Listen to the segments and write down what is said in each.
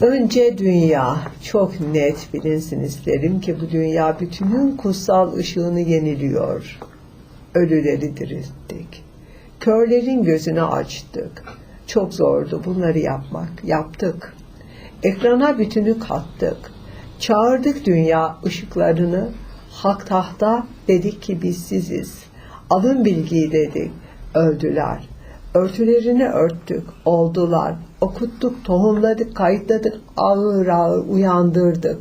Önce dünya çok net bilinsin isterim ki bu dünya bütünün kutsal ışığını yeniliyor. Ölüleri dirilttik. Körlerin gözünü açtık. Çok zordu bunları yapmak. Yaptık. Ekrana bütünü kattık. Çağırdık dünya ışıklarını. Hak tahta dedik ki biz siziz. Alın bilgiyi dedik. Öldüler. Örtülerini örttük. Oldular. Okuttuk, tohumladık, kayıtladık. Ağır ağır uyandırdık.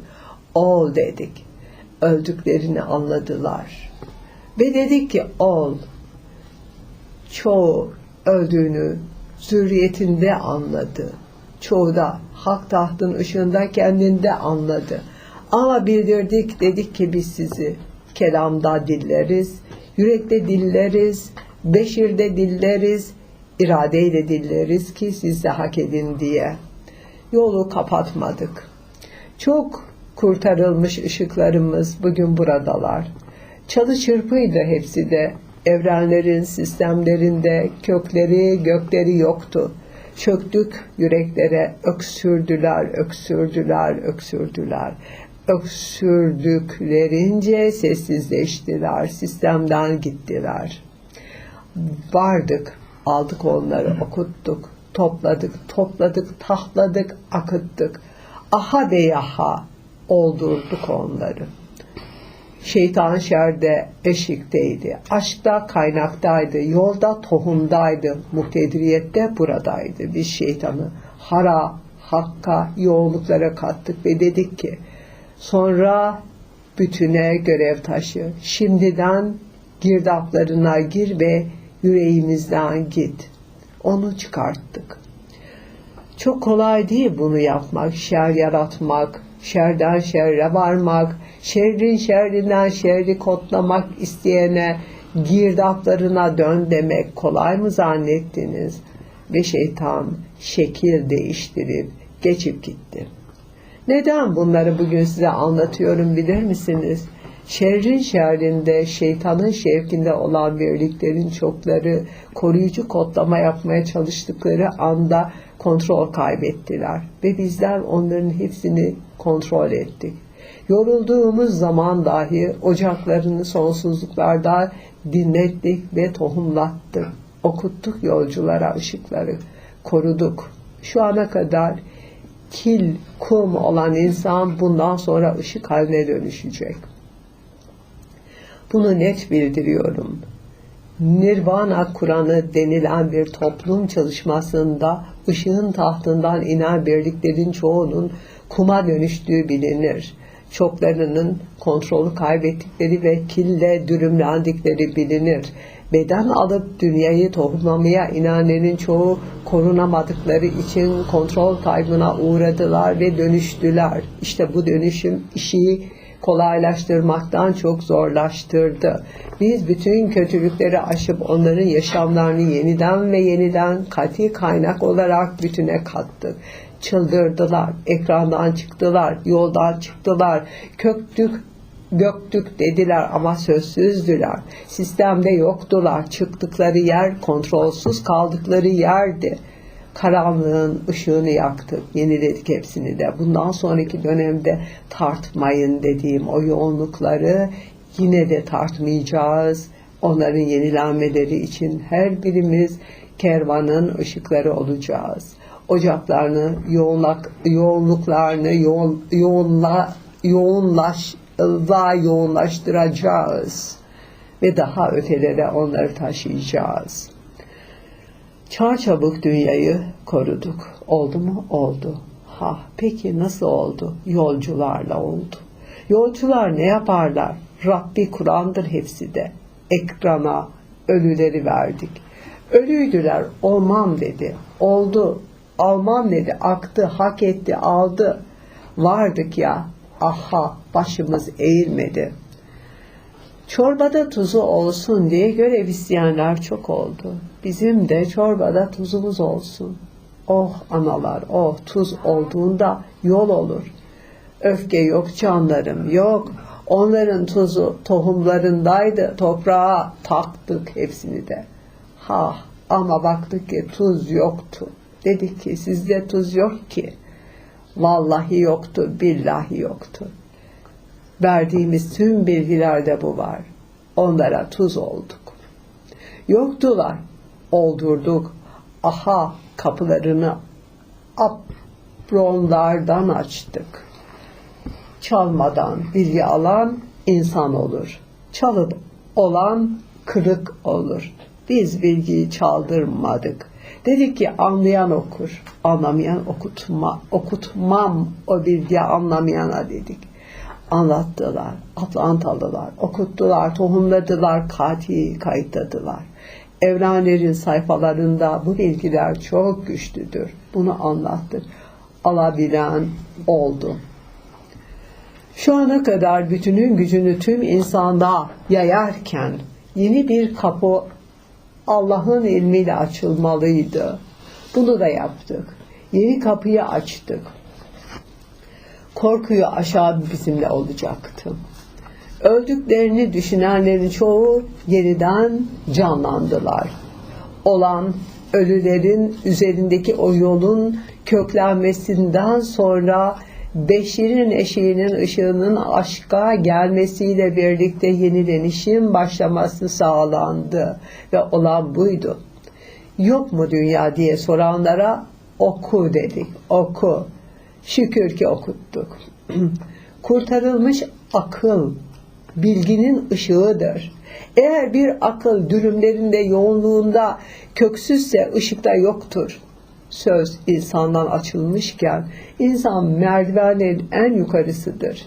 Ol dedik. Öldüklerini anladılar. Ve dedik ki ol. Çoğu öldüğünü zürriyetinde anladı. Çoğu da hak tahtın ışığında kendinde anladı. Ama bildirdik dedik ki biz sizi kelamda dilleriz, yürekte dilleriz, beşirde dilleriz, iradeyle dilleriz ki siz de hak edin diye. Yolu kapatmadık. Çok kurtarılmış ışıklarımız bugün buradalar. Çalı çırpıydı hepsi de. Evrenlerin sistemlerinde kökleri, gökleri yoktu. Çöktük yüreklere, öksürdüler, öksürdüler, öksürdüler. Öksürdüklerince sessizleştiler, sistemden gittiler. Vardık, aldık onları, okuttuk, topladık, topladık, tahladık, akıttık. Aha beyaha oldurduk onları. Şeytan şerde eşikteydi. Aşkta kaynaktaydı. Yolda tohumdaydı. Muhtedriyette buradaydı. Biz şeytanı hara, hakka, yoğunluklara kattık ve dedik ki sonra bütüne görev taşı. Şimdiden girdaplarına gir ve yüreğimizden git. Onu çıkarttık. Çok kolay değil bunu yapmak, şer yaratmak, şerden şerre varmak, şerrin şerrinden şerri kodlamak isteyene girdaplarına dön demek kolay mı zannettiniz? Ve şeytan şekil değiştirip geçip gitti. Neden bunları bugün size anlatıyorum bilir misiniz? Şerrin şerrinde, şeytanın şevkinde olan birliklerin çokları koruyucu kodlama yapmaya çalıştıkları anda kontrol kaybettiler ve bizler onların hepsini kontrol ettik. Yorulduğumuz zaman dahi ocaklarını sonsuzluklarda dinlettik ve tohumlattık. Okuttuk yolculara ışıkları, koruduk. Şu ana kadar kil, kum olan insan bundan sonra ışık haline dönüşecek. Bunu net bildiriyorum. Nirvana Kur'an'ı denilen bir toplum çalışmasında ışığın tahtından inen birliklerin çoğunun kuma dönüştüğü bilinir. Çoklarının kontrolü kaybettikleri ve kille dürümlendikleri bilinir. Beden alıp dünyayı tohumlamaya inanların çoğu korunamadıkları için kontrol kaybına uğradılar ve dönüştüler. İşte bu dönüşüm işi kolaylaştırmaktan çok zorlaştırdı. Biz bütün kötülükleri aşıp onların yaşamlarını yeniden ve yeniden kati kaynak olarak bütüne kattık. Çıldırdılar, ekrandan çıktılar, yoldan çıktılar, köktük, göktük dediler ama sözsüzdüler. Sistemde yoktular, çıktıkları yer kontrolsüz kaldıkları yerdi karanlığın ışığını yaktık, yeniledik hepsini de. Bundan sonraki dönemde tartmayın dediğim o yoğunlukları yine de tartmayacağız. Onların yenilenmeleri için her birimiz kervanın ışıkları olacağız. Ocaklarını, yoğunluk, yoğunluklarını yoğun, yoğunla, yoğunlaş, daha yoğunlaştıracağız. Ve daha ötelere onları taşıyacağız. Çarçabuk dünyayı koruduk. Oldu mu? Oldu. Ha, peki nasıl oldu? Yolcularla oldu. Yolcular ne yaparlar? Rabbi Kur'an'dır hepsi de. Ekrana ölüleri verdik. Ölüydüler, olmam dedi. Oldu, almam dedi. Aktı, hak etti, aldı. Vardık ya, aha başımız eğilmedi. Çorbada tuzu olsun diye görev isteyenler çok oldu. Bizim de çorbada tuzumuz olsun. Oh analar, oh tuz olduğunda yol olur. Öfke yok canlarım, yok. Onların tuzu tohumlarındaydı, toprağa taktık hepsini de. Ha ama baktık ki tuz yoktu. Dedik ki sizde tuz yok ki. Vallahi yoktu, billahi yoktu. Verdiğimiz tüm bilgilerde bu var. Onlara tuz olduk. Yoktular, oldurduk. Aha kapılarını apronlardan açtık. Çalmadan bilgi alan insan olur. Çalıp olan kırık olur. Biz bilgiyi çaldırmadık. Dedik ki anlayan okur, anlamayan okutma, okutmam o bilgiyi anlamayana dedik. Anlattılar, Atlantalılar, okuttular, tohumladılar, kati kayıtladılar. Evrenlerin sayfalarında bu bilgiler çok güçlüdür. Bunu anlattık. Alabilen oldu. Şu ana kadar bütünün gücünü tüm insanda yayarken yeni bir kapı Allah'ın ilmiyle açılmalıydı. Bunu da yaptık. Yeni kapıyı açtık. Korkuyu aşağı bizimle olacaktı. Öldüklerini düşünenlerin çoğu yeniden canlandılar. Olan ölülerin üzerindeki o yolun köklenmesinden sonra Beşir'in eşiğinin ışığının aşka gelmesiyle birlikte yenilenişin başlaması sağlandı ve olan buydu. Yok mu dünya diye soranlara oku dedik, oku. Şükür ki okuttuk. Kurtarılmış akıl bilginin ışığıdır. Eğer bir akıl dürümlerinde yoğunluğunda köksüzse ışıkta yoktur söz insandan açılmışken insan merdivenlerin en yukarısıdır.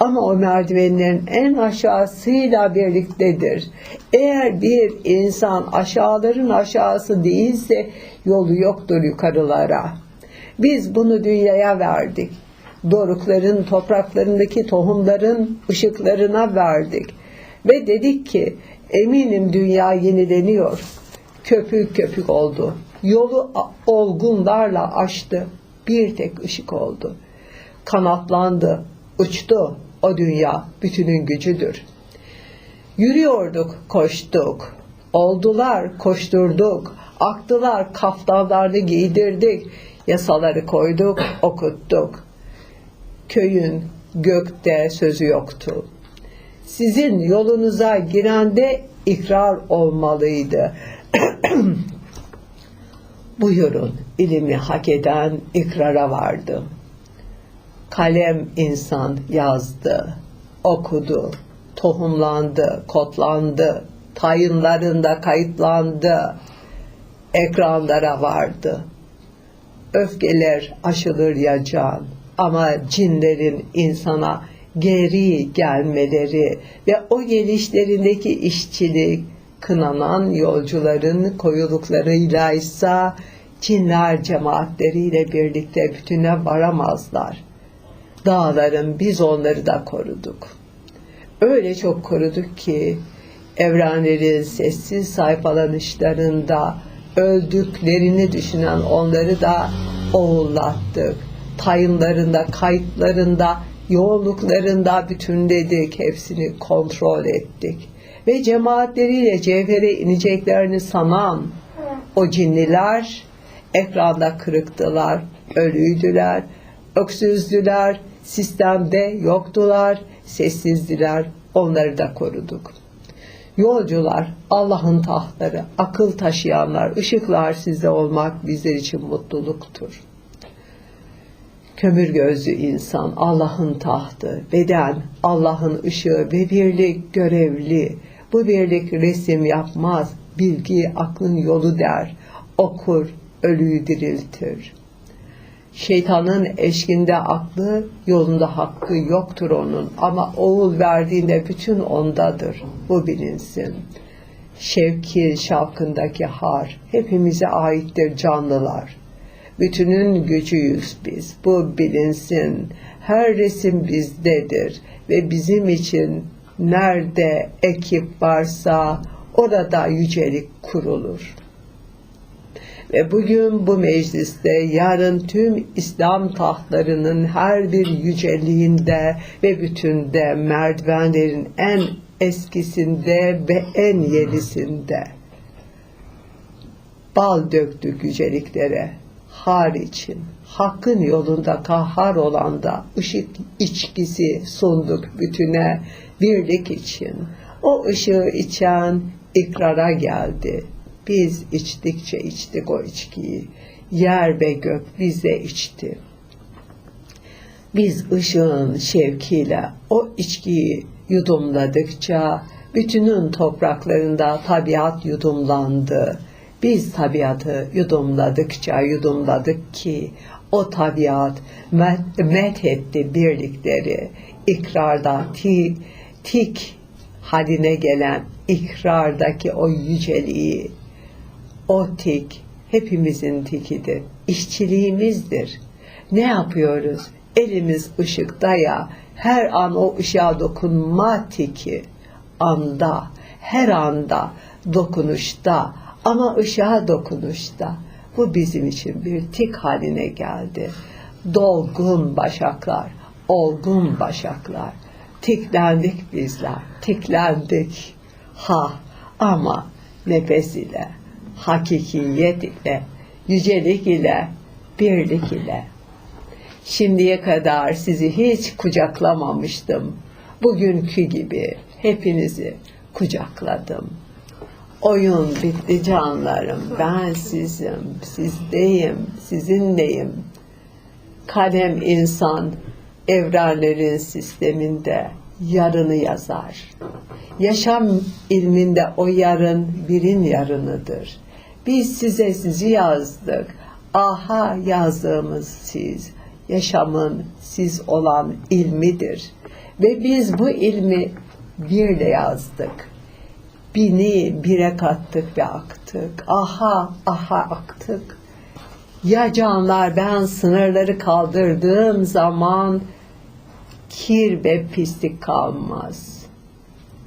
Ama o merdivenlerin en aşağısıyla birliktedir. Eğer bir insan aşağıların aşağısı değilse yolu yoktur yukarılara. Biz bunu dünyaya verdik. Dorukların, topraklarındaki tohumların ışıklarına verdik. Ve dedik ki eminim dünya yenileniyor. Köpük köpük oldu yolu olgunlarla açtı. Bir tek ışık oldu. Kanatlandı, uçtu. O dünya bütünün gücüdür. Yürüyorduk, koştuk. Oldular, koşturduk. Aktılar, kaftanlarını giydirdik. Yasaları koyduk, okuttuk. Köyün gökte sözü yoktu. Sizin yolunuza girende ikrar olmalıydı. Buyurun ilimi hak eden ikrara vardım. Kalem insan yazdı, okudu, tohumlandı, kodlandı, tayınlarında kayıtlandı, ekranlara vardı. Öfkeler aşılır ya can ama cinlerin insana geri gelmeleri ve o gelişlerindeki işçilik, kınanan yolcuların koyuluklarıyla ise cinler cemaatleriyle birlikte bütüne varamazlar. Dağların biz onları da koruduk. Öyle çok koruduk ki evrenlerin sessiz sayfalanışlarında öldüklerini düşünen onları da oğullattık. Tayınlarında, kayıtlarında, yoğunluklarında bütünledik, hepsini kontrol ettik ve cemaatleriyle cevhere ineceklerini sanan o cinliler ekranda kırıktılar, ölüydüler, öksüzdüler, sistemde yoktular, sessizdiler, onları da koruduk. Yolcular, Allah'ın tahtları, akıl taşıyanlar, ışıklar sizde olmak bizler için mutluluktur. Kömür gözlü insan, Allah'ın tahtı, beden, Allah'ın ışığı ve birlik görevli, bu birlik resim yapmaz, bilgi aklın yolu der, okur, ölüyü diriltir. Şeytanın eşkinde aklı, yolunda hakkı yoktur onun ama oğul verdiğinde bütün ondadır, bu bilinsin. Şevki şavkındaki har hepimize aittir canlılar. Bütünün gücüyüz biz, bu bilinsin. Her resim bizdedir ve bizim için nerede ekip varsa orada yücelik kurulur. Ve bugün bu mecliste yarın tüm İslam tahtlarının her bir yüceliğinde ve bütünde merdivenlerin en eskisinde ve en yenisinde bal döktük yüceliklere har için hakkın yolunda kahhar olan da ışık içkisi sunduk bütüne birlik için. O ışığı içen ikrara geldi. Biz içtikçe içtik o içkiyi. Yer ve gök bize içti. Biz ışığın şevkiyle o içkiyi yudumladıkça bütünün topraklarında tabiat yudumlandı. Biz tabiatı yudumladıkça yudumladık ki o tabiat met, etti birlikleri. İkrarda tik, tik haline gelen ikrardaki o yüceliği, o tik hepimizin tikidir. İşçiliğimizdir. Ne yapıyoruz? Elimiz ışıkta ya her an o ışığa dokunma tiki anda, her anda dokunuşta ama ışığa dokunuşta. Bu bizim için bir tik haline geldi. Dolgun başaklar, olgun başaklar. Tiklendik bizler, tiklendik. Ha ama nefes ile, hakikiyet ile, yücelik ile, birlik ile. Şimdiye kadar sizi hiç kucaklamamıştım. Bugünkü gibi hepinizi kucakladım. Oyun bitti canlarım. Ben sizim, sizdeyim, sizinleyim. Kalem insan evrenlerin sisteminde yarını yazar. Yaşam ilminde o yarın birin yarınıdır. Biz size sizi yazdık. Aha yazdığımız siz. Yaşamın siz olan ilmidir. Ve biz bu ilmi birle yazdık. Bini bire kattık ve aktık. Aha, aha aktık. Ya canlar ben sınırları kaldırdığım zaman kir ve pislik kalmaz.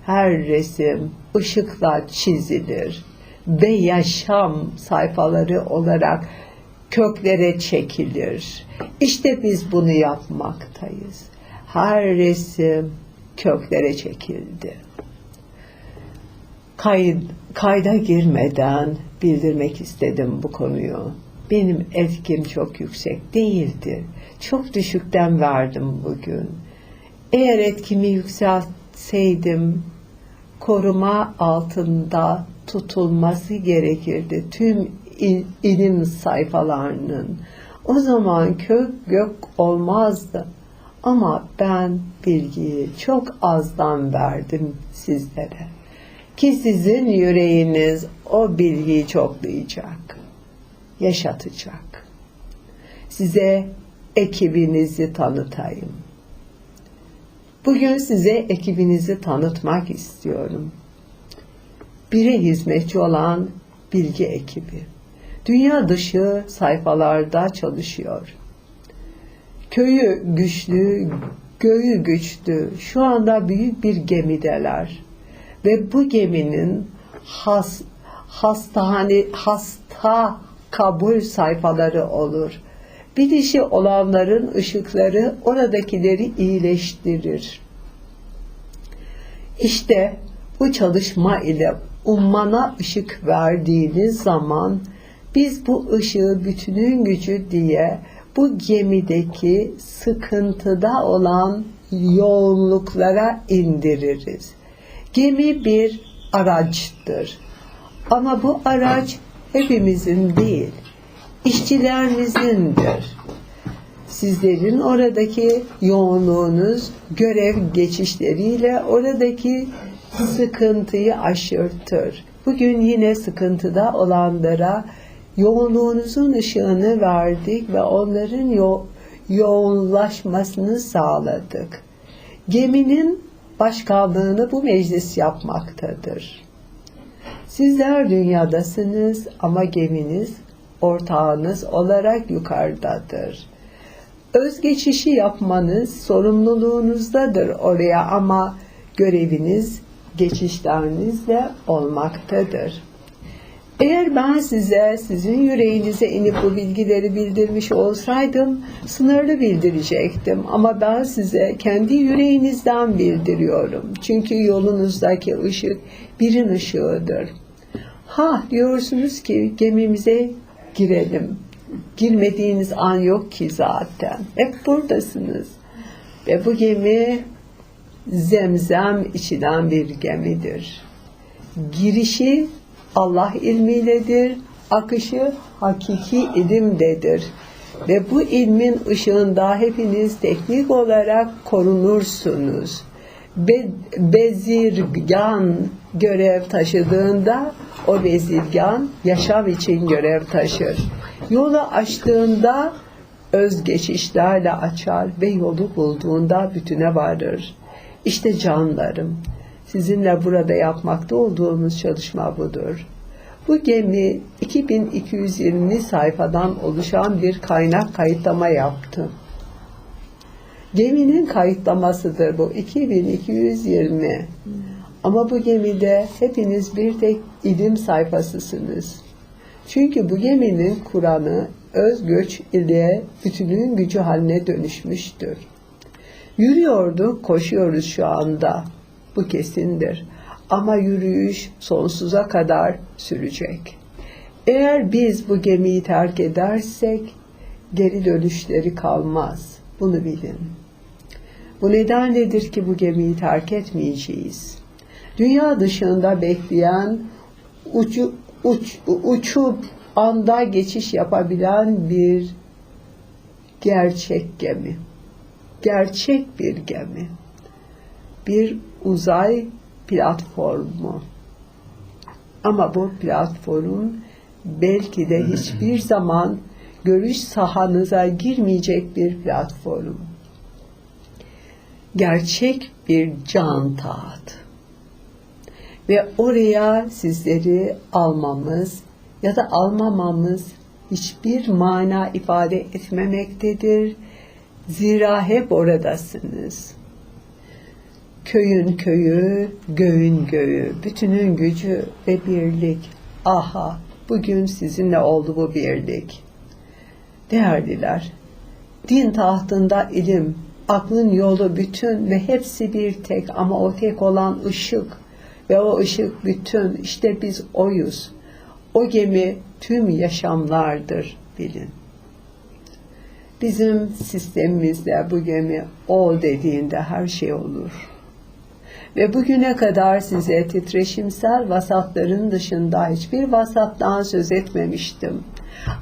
Her resim ışıkla çizilir ve yaşam sayfaları olarak köklere çekilir. İşte biz bunu yapmaktayız. Her resim köklere çekildi. Kayıt, kayda girmeden bildirmek istedim bu konuyu. Benim etkim çok yüksek değildi. Çok düşükten verdim bugün. Eğer etkimi yükseltseydim koruma altında tutulması gerekirdi tüm il, ilim sayfalarının. O zaman kök gök olmazdı. Ama ben bilgiyi çok azdan verdim sizlere. Ki sizin yüreğiniz o bilgiyi çoklayacak, yaşatacak. Size ekibinizi tanıtayım. Bugün size ekibinizi tanıtmak istiyorum. Bire hizmetçi olan bilgi ekibi. Dünya dışı sayfalarda çalışıyor. Köyü güçlü, göğü güçlü. Şu anda büyük bir gemideler. Ve bu geminin has, hastane, hasta kabul sayfaları olur. Bir dişi olanların ışıkları oradakileri iyileştirir. İşte bu çalışma ile ummana ışık verdiğiniz zaman biz bu ışığı bütünün gücü diye bu gemideki sıkıntıda olan yoğunluklara indiririz. Gemi bir araçtır. Ama bu araç hepimizin değil, işçilerinizin,dir. Sizlerin oradaki yoğunluğunuz görev geçişleriyle oradaki sıkıntıyı aşırtır. Bugün yine sıkıntıda olanlara yoğunluğunuzun ışığını verdik ve onların yo yoğunlaşmasını sağladık. Geminin başkanlığını bu meclis yapmaktadır. Sizler dünyadasınız ama geminiz ortağınız olarak yukarıdadır. Özgeçişi yapmanız sorumluluğunuzdadır oraya ama göreviniz geçişlerinizle olmaktadır. Eğer ben size, sizin yüreğinize inip bu bilgileri bildirmiş olsaydım, sınırlı bildirecektim. Ama ben size kendi yüreğinizden bildiriyorum. Çünkü yolunuzdaki ışık birin ışığıdır. Ha diyorsunuz ki gemimize girelim. Girmediğiniz an yok ki zaten. Hep buradasınız. Ve bu gemi zemzem içilen bir gemidir. Girişi Allah ilmiyledir, akışı hakiki ilimdedir. Ve bu ilmin ışığında hepiniz teknik olarak korunursunuz. Be, bezirgan görev taşıdığında o bezirgan yaşam için görev taşır. Yolu açtığında özgeçişlerle açar ve yolu bulduğunda bütüne varır. İşte canlarım, sizinle burada yapmakta olduğumuz çalışma budur. Bu gemi 2220 sayfadan oluşan bir kaynak kayıtlama yaptı. Geminin kayıtlamasıdır bu 2220. Ama bu gemide hepiniz bir tek ilim sayfasısınız. Çünkü bu geminin Kur'an'ı özgöç ile bütünün gücü haline dönüşmüştür. Yürüyorduk, koşuyoruz şu anda. Bu kesindir. Ama yürüyüş sonsuza kadar sürecek. Eğer biz bu gemiyi terk edersek geri dönüşleri kalmaz. Bunu bilin. Bu nedenledir ki bu gemiyi terk etmeyeceğiz. Dünya dışında bekleyen ucu, uç, uçup anda geçiş yapabilen bir gerçek gemi. Gerçek bir gemi. Bir uzay platformu. Ama bu platform belki de hiçbir zaman görüş sahanıza girmeyecek bir platform. Gerçek bir can taht. Ve oraya sizleri almamız ya da almamamız hiçbir mana ifade etmemektedir. Zira hep oradasınız. Köyün köyü, göğün göğü, bütünün gücü ve birlik. Aha, bugün sizinle oldu bu birlik. Değerliler, din tahtında ilim, aklın yolu bütün ve hepsi bir tek ama o tek olan ışık ve o ışık bütün işte biz oyuz. O gemi tüm yaşamlardır bilin. Bizim sistemimizde bu gemi ol dediğinde her şey olur. Ve bugüne kadar size titreşimsel vasatların dışında hiçbir vasattan söz etmemiştim.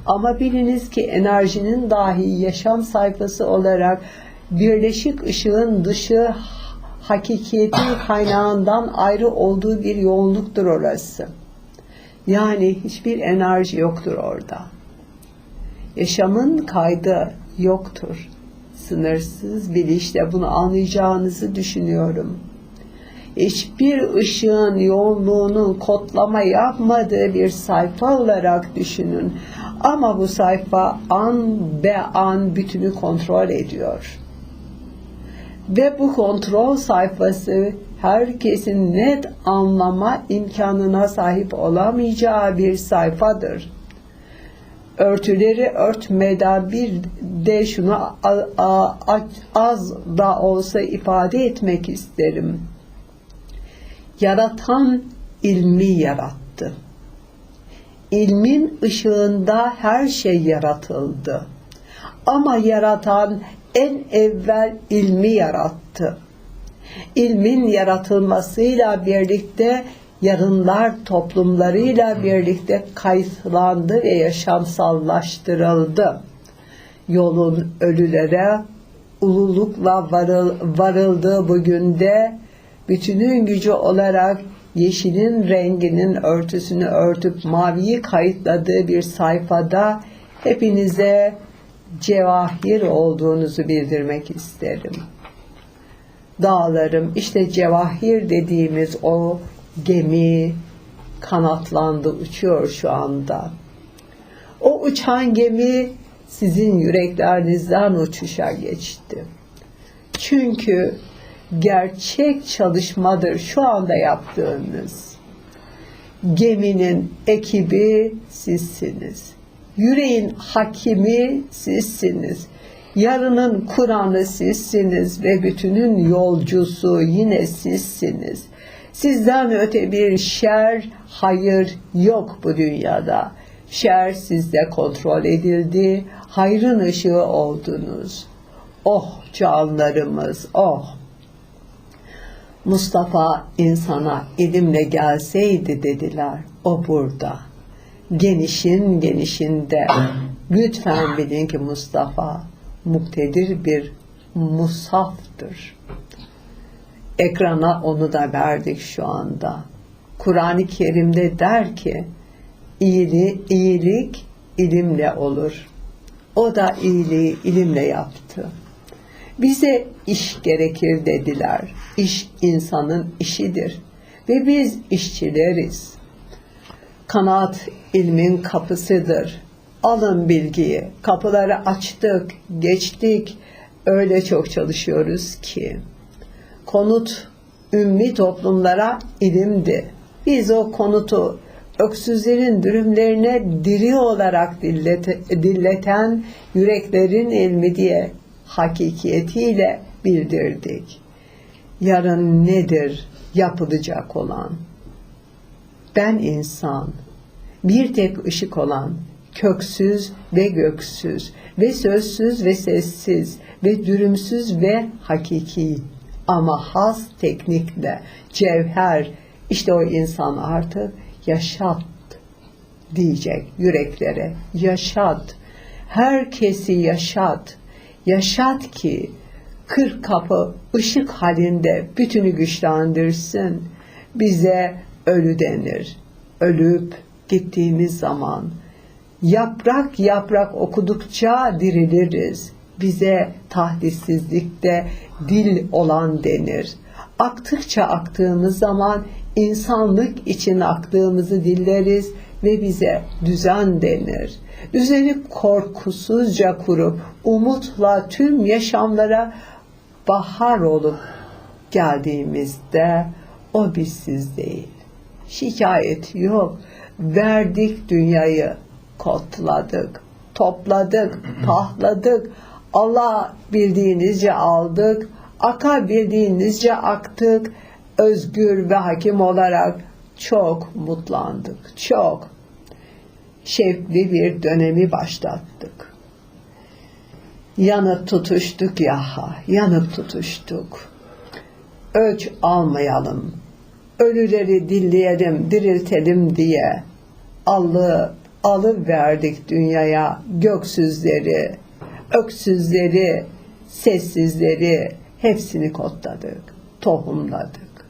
Ama biliniz ki enerjinin dahi yaşam sayfası olarak birleşik ışığın dışı hakikiyeti kaynağından ayrı olduğu bir yoğunluktur orası. Yani hiçbir enerji yoktur orada. Yaşamın kaydı yoktur. Sınırsız bilinçle bunu anlayacağınızı düşünüyorum. Hiçbir ışığın yoğunluğunun kodlama yapmadığı bir sayfa olarak düşünün. Ama bu sayfa an be an bütünü kontrol ediyor. Ve bu kontrol sayfası herkesin net anlama imkanına sahip olamayacağı bir sayfadır. Örtüleri örtmeden bir de şunu az da olsa ifade etmek isterim. Yaratan ilmi yarattı. İlmin ışığında her şey yaratıldı. Ama yaratan en evvel ilmi yarattı. İlmin yaratılmasıyla birlikte yarınlar toplumlarıyla birlikte kayıtlandı ve yaşamsallaştırıldı. Yolun ölülere ululukla varıl, varıldığı bugün de bütünün gücü olarak yeşilin renginin örtüsünü örtüp maviyi kayıtladığı bir sayfada hepinize cevahir olduğunuzu bildirmek isterim. Dağlarım işte cevahir dediğimiz o gemi kanatlandı uçuyor şu anda. O uçan gemi sizin yüreklerinizden uçuşa geçti. Çünkü gerçek çalışmadır şu anda yaptığınız. Geminin ekibi sizsiniz. Yüreğin hakimi sizsiniz. Yarının Kur'an'ı sizsiniz ve bütünün yolcusu yine sizsiniz. Sizden öte bir şer, hayır yok bu dünyada. Şer sizde kontrol edildi. Hayrın ışığı oldunuz. Oh canlarımız, oh. Mustafa insana ilimle gelseydi dediler. O burada. Genişin genişinde. Lütfen bilin ki Mustafa muktedir bir musaftır. Ekrana onu da verdik şu anda. Kur'an-ı Kerim'de der ki iyili, iyilik ilimle olur. O da iyiliği ilimle yaptı. Bize iş gerekir dediler. İş insanın işidir. Ve biz işçileriz. Kanaat ilmin kapısıdır. Alın bilgiyi. Kapıları açtık, geçtik. Öyle çok çalışıyoruz ki. Konut ümmi toplumlara ilimdi. Biz o konutu öksüzlerin dürümlerine diri olarak dillete, dilleten yüreklerin ilmi diye hakikiyetiyle bildirdik. Yarın nedir yapılacak olan? Ben insan, bir tek ışık olan, köksüz ve göksüz ve sözsüz ve sessiz ve dürümsüz ve hakiki ama has teknikle cevher işte o insan artık yaşat diyecek yüreklere. Yaşat. Herkesi yaşat. Yaşat ki kırk kapı ışık halinde bütünü güçlendirsin. Bize ölü denir. Ölüp gittiğimiz zaman yaprak yaprak okudukça diriliriz bize tahdissizlikte dil olan denir. Aktıkça aktığımız zaman insanlık için aktığımızı dilleriz ve bize düzen denir. Düzeni korkusuzca kurup umutla tüm yaşamlara bahar olup geldiğimizde o bizsiz değil. Şikayet yok. Verdik dünyayı, kotladık, topladık, pahladık, Allah bildiğinizce aldık, aka bildiğinizce aktık, özgür ve hakim olarak çok mutlandık, çok şevkli bir dönemi başlattık. Yanıp tutuştuk yaha, yanıp tutuştuk. Öç almayalım, ölüleri dilleyelim, diriltelim diye alı, alı verdik dünyaya göksüzleri, öksüzleri, sessizleri hepsini kodladık, tohumladık.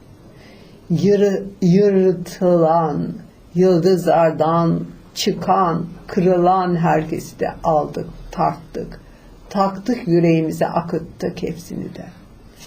Yırı, yırtılan, yıldızlardan çıkan, kırılan herkesi de aldık, tarttık. Taktık yüreğimize akıttık hepsini de.